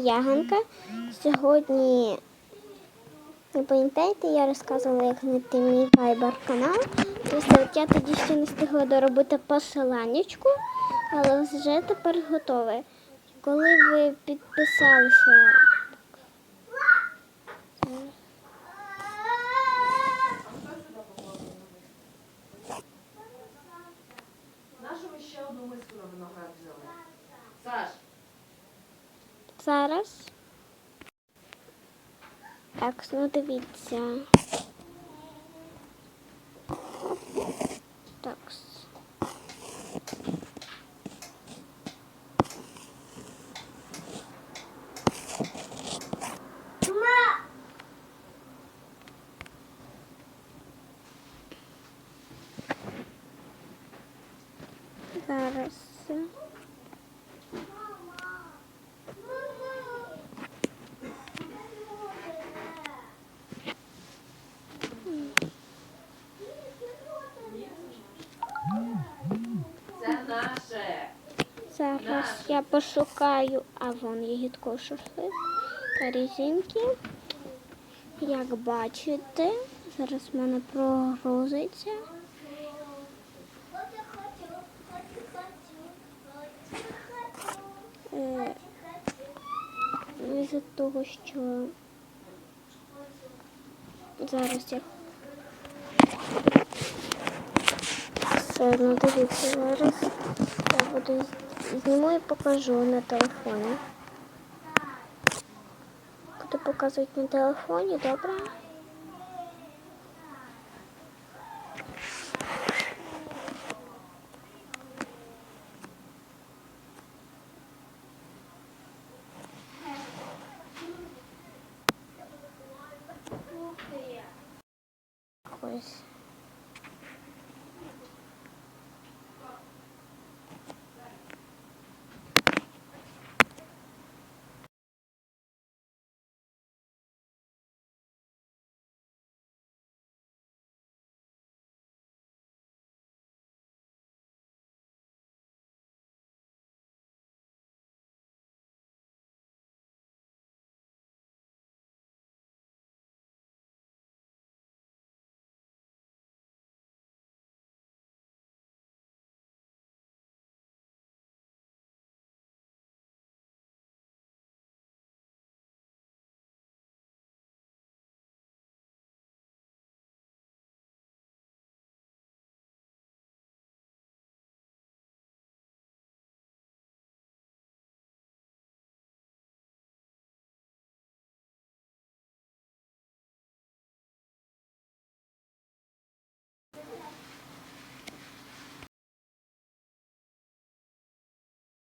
Яганка. Сьогодні, ви пам'ятаєте, я розказувала, як знайти мій вайбер канал. Я тоді ще не встигла доробити посиланнячку, але вже тепер готове. Коли ви підписалися. Нашу ви ще одну миску на виноград Зараз. Так, ну дивіться. Так. Зараз. Зараз я пошукаю, а вон ягідко шашлик та різинки. Як бачите, зараз в мене прогрузиться. Е, Із-за того, що зараз я ну дивіться, зараз я буду зніму і покажу на телефоні. Буду показувати на телефоні, добре? Ось.